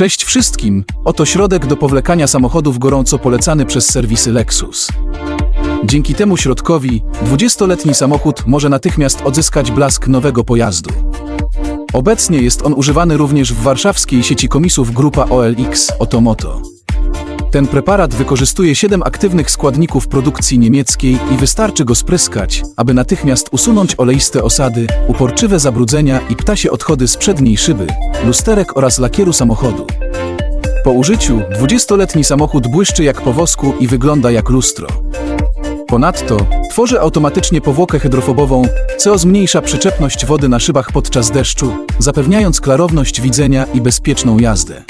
Cześć wszystkim, oto środek do powlekania samochodów gorąco polecany przez serwisy Lexus. Dzięki temu środkowi 20-letni samochód może natychmiast odzyskać blask nowego pojazdu. Obecnie jest on używany również w warszawskiej sieci komisów grupa OLX Otomoto. Ten preparat wykorzystuje 7 aktywnych składników produkcji niemieckiej i wystarczy go spryskać, aby natychmiast usunąć oleiste osady, uporczywe zabrudzenia i ptasie odchody z przedniej szyby, lusterek oraz lakieru samochodu. Po użyciu 20-letni samochód błyszczy jak po wosku i wygląda jak lustro. Ponadto tworzy automatycznie powłokę hydrofobową, co zmniejsza przyczepność wody na szybach podczas deszczu, zapewniając klarowność widzenia i bezpieczną jazdę.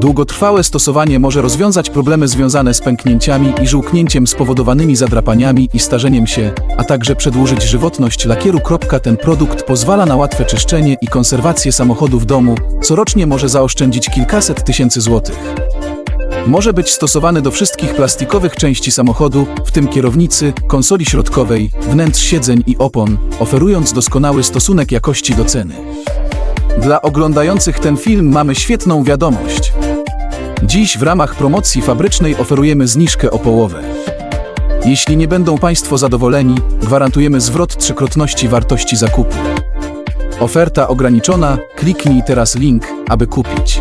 Długotrwałe stosowanie może rozwiązać problemy związane z pęknięciami i żółknięciem spowodowanymi zadrapaniami i starzeniem się, a także przedłużyć żywotność lakieru. Ten produkt pozwala na łatwe czyszczenie i konserwację samochodu w domu, co rocznie może zaoszczędzić kilkaset tysięcy złotych. Może być stosowany do wszystkich plastikowych części samochodu, w tym kierownicy, konsoli środkowej, wnętrz siedzeń i opon, oferując doskonały stosunek jakości do ceny. Dla oglądających ten film mamy świetną wiadomość. Dziś w ramach promocji fabrycznej oferujemy zniżkę o połowę. Jeśli nie będą Państwo zadowoleni, gwarantujemy zwrot trzykrotności wartości zakupu. Oferta ograniczona, kliknij teraz link, aby kupić.